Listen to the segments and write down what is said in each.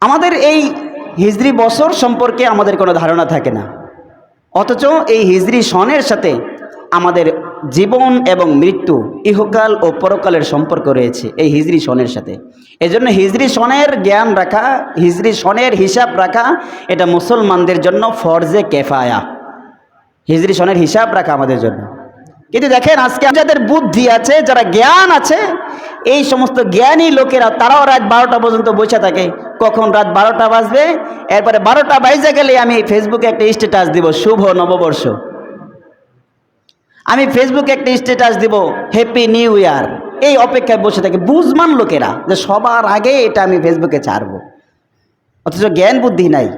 আমাদের এই হিজড়ি বছর সম্পর্কে আমাদের কোনো ধারণা থাকে না। অথচ এই হিজরি সনের সাথে আমাদের জীবন এবং মৃত্যু, ইহকাল ও পরকালের সম্পর্ক রয়েছে এই হিজরি সনের সাথে। এজন্য হিজরি সনের জ্ঞান রাখা, হিজরি সনের হিসাব রাখা, এটা মুসলমানদের জন্য ফরজে কেফায়া। হিজরি সনের হিসাব রাখা আমাদের জন্য। কিন্তু দেখেন আজকে যাদের বুদ্ধি আছে, যারা জ্ঞান আছে, এই সমস্ত জ্ঞানী লোকেরা, তারাও রাত বারোটা পর্যন্ত বসে থাকে। কখন রাত বারোটা বাজবে? এরপরে বারোটা বাইজে গেলে আমি ফেসবুকে একটা স্ট্যাটাস দিব, শুভ নববর্ষ। আমি ফেসবুকে একটা স্ট্যাটাস দিব হ্যাপি নিউ ইয়ার এই অপেক্ষায় বসে থাকে। বুঝমান লোকেরা যে সবার আগে এটা আমি ফেসবুকে ছাড়বো। অথচ জ্ঞান বুদ্ধি নাই।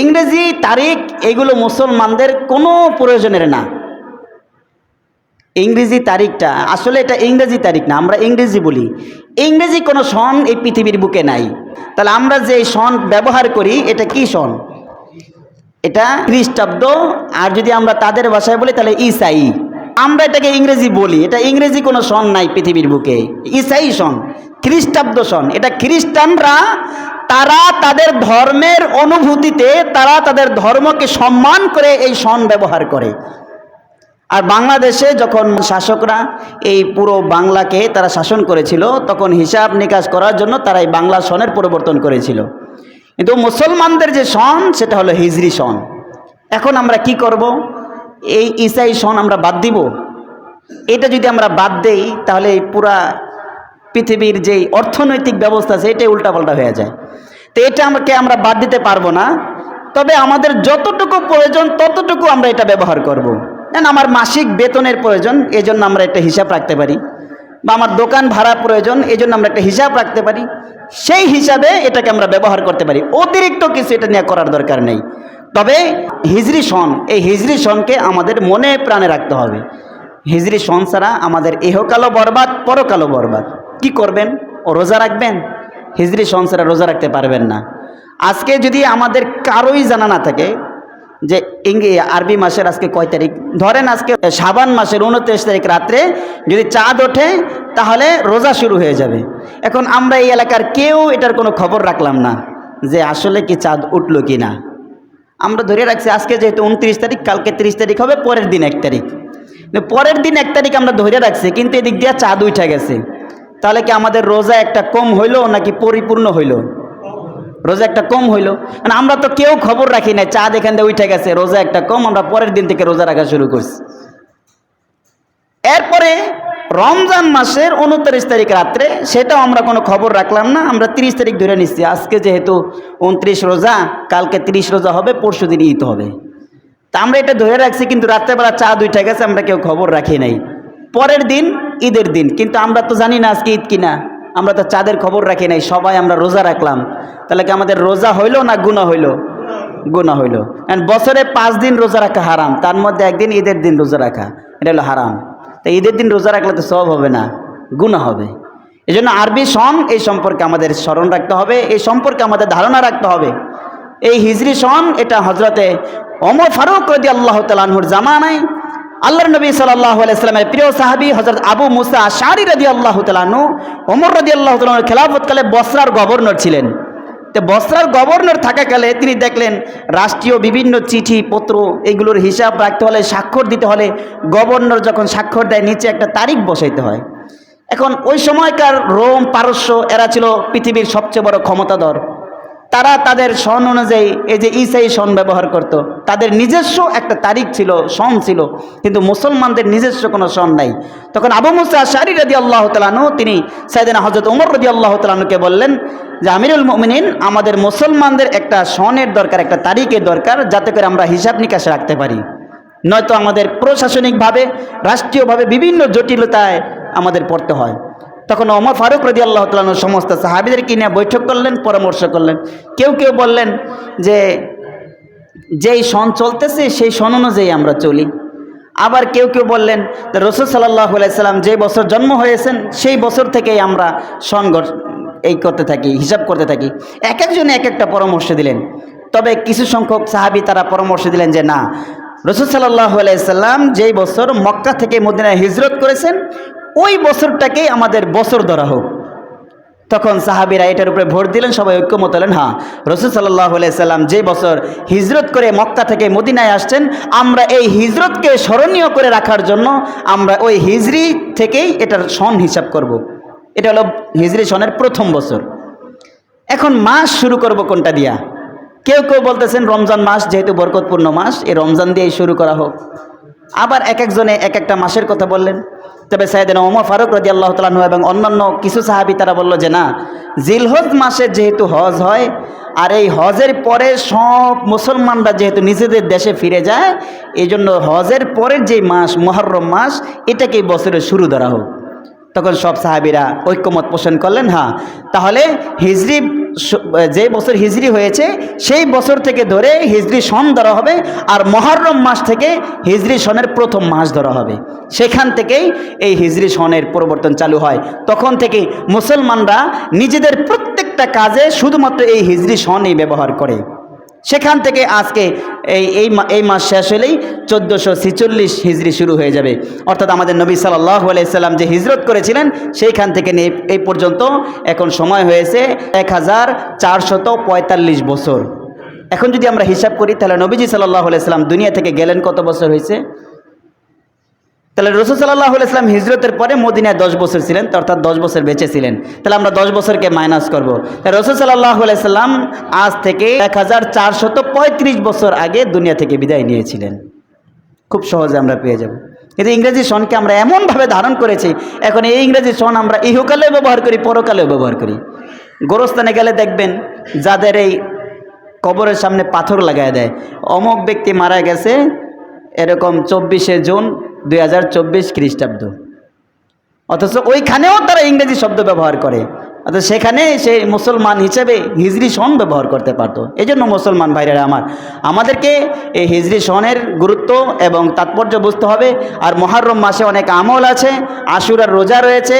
ইংরেজি, তারিখ, এগুলো মুসলমানদের কোনো প্রয়োজনের না। ইংরেজি তারিখটা, আসলে এটা ইংরেজি তারিখ না, আমরা ইংরেজি বলি। ইংরেজি কোনো সন এই পৃথিবীর বুকে নাই। তাহলে আমরা যে সন ব্যবহার করি, এটা কি সন? এটা খ্রিস্টাব্দ আর যদি আমরা তাদের ভাষায় বলি, তাহলে ইসাই আমরা এটাকে ইংরেজি বলি, এটা ইংরেজি কোনো সন নাই পৃথিবীর বুকে। ইসাই সন খ্রিস্টাব্দ সন। এটা খ্রিস্টানরা, তারা তাদের ধর্মের অনুভূতিতে, তারা তাদের ধর্মকে সম্মান করে এই সন ব্যবহার করে। আর বাংলাদেশে যখন শাসকরা এই পুরো বাংলাকে তারা শাসন করেছিল, তখন হিসাব নিকাশ করার জন্য তারা এই বাংলা সনের পরিবর্তন করেছিল। কিন্তু মুসলমানদের যে সন, সেটা হলো হিজরি সন। এখন আমরা কি করব? এই ইসাই সন আমরা বাদ দিব? এটা যদি আমরা বাদ দেই, তাহলে পুরা পৃথিবীর যেই অর্থনৈতিক ব্যবস্থা আছে, এটাই উল্টাপাল্টা হয়ে যায়। তো এটা আমাকে আমরা বাদ দিতে পারব না। তবে আমাদের যতটুকু প্রয়োজন, ততটুকু আমরা এটা ব্যবহার করব। দেন আমার মাসিক বেতনের প্রয়োজন এই জন্য আমরা একটা হিসাব রাখতে পারি। বা আমার দোকান ভাড়া প্রয়োজন এই জন্য আমরা একটা হিসাব রাখতে পারি। সেই হিসাবে এটাকে আমরা ব্যবহার করতে পারি। অতিরিক্ত কিছু এটা নিয়ে করার দরকার নেই। তবে হিজরি সন, এই হিজরি সনকে আমাদের মনে প্রাণে রাখতে হবে। হিজরি সন ছাড়া আমাদের এহকালও বরবাদ, পরকালও বরবাদ। কি করবেন? ও রোজা রাখবেন? হিজরি সন ছাড়া রোজা রাখতে পারবেন না। আজকে যদি আমাদের কারোই জানা না থাকে যে ইংরে আরবি মাসের আজকে কয় তারিখ? ধরেন আজকে সাবান মাসের উনত্রিশ তারিখ রাত্রে যদি চাঁদ ওঠে, তাহলে রোজা শুরু হয়ে যাবে। এখন আমরা এই এলাকার কেউ এটার কোনো খবর রাখলাম না যে আসলে কি চাঁদ উঠল কি না। আমরা ধরে রাখছি আজকে যেহেতু উনত্রিশ তারিখ, কালকে তিরিশ তারিখ হবে, পরের দিন এক তারিখ। পরের দিন এক তারিখ আমরা ধরে রাখছি, কিন্তু এদিক দিয়ে চাঁদ উঠে গেছে। তাহলে কি আমাদের রোজা একটা কম হইল নাকি পরিপূর্ণ হইল? রোজা একটা কম হইল। মানে আমরা তো কেউ খবর রাখি না চাঁদ এখান থেকে উঠে গেছে, রোজা একটা কম, আমরা পরের দিন থেকে রোজা রাখা শুরু করছি। এরপরে রমজান মাসের উনত্রিশ তারিখ রাত্রে, সেটাও আমরা কোনো খবর রাখলাম না, আমরা তিরিশ তারিখ ধরে নিচ্ছি। আজকে যেহেতু উনত্রিশ রোজা, কালকে তিরিশ রোজা হবে, পরশু দিন ঈদ হবে। তা আমরা এটা ধরে রাখছি, কিন্তু রাত্রেবেলা চাঁদ উঠে গেছে, আমরা কেউ খবর রাখি নাই। পরের দিন, ঈদের দিন, কিন্তু আমরা তো জানি না আজকে ঈদ কিনা। আমরা তো চাঁদের খবর রাখি নাই, সবাই আমরা রোজা রাখলাম। তাহলে কি আমাদের রোজা হইল না গুণা হইল? গুণা হইল। And বছরে পাঁচ দিন রোজা রাখা হারাম, তার মধ্যে একদিন ঈদের দিন রোজা রাখা, এটা হলো হারাম। তো ঈদের দিন রোজা রাখলে তো সব হবে না গুণা হবে। এই জন্য আরবি সন এই সম্পর্কে আমাদের স্মরণ রাখতে হবে, এই সম্পর্কে আমাদের ধারণা রাখতে হবে। এই হিজরি সন, এটা হজরতে অমর ফারুক রদি আল্লাহ তালাহুর জামানায় আল্লাহর নবী সাল্লাহ আলাইসলামের প্রিয় সাহাবি হজরত আবু মুসা শারি রদি আল্লাহ তালানু অমর রদি আল্লাহ তালানুর খেলাফতকালে বসরার গভর্নর ছিলেন। তো বসরার গভর্নর থাকাকালে তিনি দেখলেন রাষ্ট্রীয় বিভিন্ন চিঠি পত্র এগুলোর হিসাব রাখতে হলে, স্বাক্ষর দিতে হলে গভর্নর যখন স্বাক্ষর দেয়, নিচে একটা তারিখ বসাইতে হয়। এখন ওই সময়কার রোম পারস্য, এরা ছিল পৃথিবীর সবচেয়ে বড় ক্ষমতাধর। তারা তাদের সন অনুযায়ী এই যে ইসাই সন ব্যবহার করত। তাদের নিজস্ব একটা তারিখ ছিল সন ছিল, কিন্তু মুসলমানদের নিজস্ব কোনো সন নাই। তখন আবু মুসা শারি রদি আল্লাহ তালানু তিনি সাইদিনা হজরত উমর রদি আল্লাহ তালানুকে বললেন, যে আমিরুল মমিনিন, আমাদের মুসলমানদের একটা সনের দরকার, একটা তারিখের দরকার, যাতে করে আমরা হিসাব নিকাশ রাখতে পারি। নয়তো আমাদের প্রশাসনিকভাবে, রাষ্ট্রীয়ভাবে বিভিন্ন জটিলতায় আমাদের পড়তে হয়। তখন অমর ফারুক রদি আল্লাহ তালন সমস্ত সাহাবিদেরকে নিয়ে বৈঠক করলেন, পরামর্শ করলেন? কেউ কেউ বললেন যে, যেই সন চলতেছে, সেই সন অনুযায়ী আমরা চলি। আবার কেউ কেউ বললেন রসুল সাল্লাহ সাল্লাম যে বছর জন্ম হয়েছেন, সেই বছর থেকেই আমরা সন এই করতে থাকি, হিসাব করতে থাকি। এক একজনে এক একটা পরামর্শ দিলেন। তবে কিছু সংখ্যক সাহাবি তারা পরামর্শ দিলেন যে, না, রসুল সাল্লাহ সাল্লাম যেই বছর মক্কা থেকে মদিনায় হিজরত করেছেন ওই বছরটাকেই আমাদের বছর ধরা হোক। তখন সাহাবিরা এটার উপরে ভোট দিলেন, সবাই ঐক্যমত হলেন। হ্যাঁ রসুল সাল্লাহ সাল্লাম যে বছর হিজরত করে মক্কা থেকে মদিনায় আসছেন, আমরা এই হিজরতকে স্মরণীয় করে রাখার জন্য আমরা ওই হিজরি থেকেই এটার সন হিসাব করব। এটা হলো হিজরি সনের প্রথম বছর। এখন মাস শুরু করব কোনটা দিয়া? কেউ কেউ বলতেছেন রমজান মাস যেহেতু বরকতপূর্ণ মাস, এই রমজান দিয়েই শুরু করা হোক। আবার এক একজনে এক একটা মাসের কথা বললেন। তবে সাইদিন ওমর ফারুক রাজি আল্লাহ তালু এবং অন্যান্য কিছু সাহাবি তারা বলল যে, না, জিলহজ মাসে যেহেতু হজ হয়, আর এই হজের পরে সব মুসলমানরা যেহেতু নিজেদের দেশে ফিরে যায় এই জন্য হজের পরের যে মাস, মহরম মাস, এটাকেই বছরের শুরু ধরা হোক। তখন সব সাহাবিরা ঐক্যমত পোষণ করলেন হ্যাঁ। তাহলে হিজরি স- যে বছর হিজরি হয়েছে, সেই বছর থেকে ধরে হিজরি সন ধরা হবে আর মহরম মাস থেকে হিজরি সনের প্রথম মাস ধরা হবে। সেখান থেকেই এই হিজরি সনের পরিবর্তন চালু হয়। তখন থেকে মুসলমানরা নিজেদের প্রত্যেকটা কাজে শুধুমাত্র এই হিজরি সনই ব্যবহার করে। সেখান থেকে আজকে এই এই এই মাস শেষ হলেই চোদ্দোশো ছিচল্লিশ হিজড়ি শুরু হয়ে যাবে। অর্থাৎ আমাদের নবী সাল্লাহ আলাইসাল্লাম যে হিজরত করেছিলেন, সেইখান থেকে এই পর্যন্ত এখন সময় হয়েছে এক হাজার চারশত পঁয়তাল্লিশ বছর। এখন যদি আমরা হিসাব করি, তাহলে নবীজি সাল্লাহ আলাইসাল্লাম দুনিয়া থেকে গেলেন কত বছর হয়েছে? তাহলে রসুল সাল্লাহ ইসলাম হিজরতের পরে মদিনায় দশ বছর ছিলেন অর্থাৎ দশ বছর বেঁচে ছিলেন। তাহলে আমরা দশ বছরকে মাইনাস করব। তাহলে রসুল সাল্লাহ সাল্লাম আজ থেকে এক হাজার চারশত পঁয়ত্রিশ বছর আগে দুনিয়া থেকে বিদায় নিয়েছিলেন। খুব সহজে আমরা পেয়ে যাব। কিন্তু ইংরেজি সনকে আমরা এমনভাবে ধারণ করেছি, এখন এই ইংরেজি সন আমরা ইহকালেও ব্যবহার করি, পরকালেও ব্যবহার করি। গোরস্থানে গেলে দেখবেন যাদের এই কবরের সামনে পাথর লাগায় দেয়, অমুক ব্যক্তি মারা গেছে, এরকম চব্বিশে জুন দুই হাজার চব্বিশ খ্রিস্টাব্দ। অথচ ওইখানেও তারা ইংরেজি শব্দ ব্যবহার করে। অথচ সেখানে সে মুসলমান হিসেবে হিজরি সন ব্যবহার করতে পারতো। এই জন্য মুসলমান ভাইরা আমার, আমাদেরকে এই হিজরি সনের গুরুত্ব এবং তাৎপর্য বুঝতে হবে। আর মহারম মাসে অনেক আমল আছে, আশুরার রোজা রয়েছে।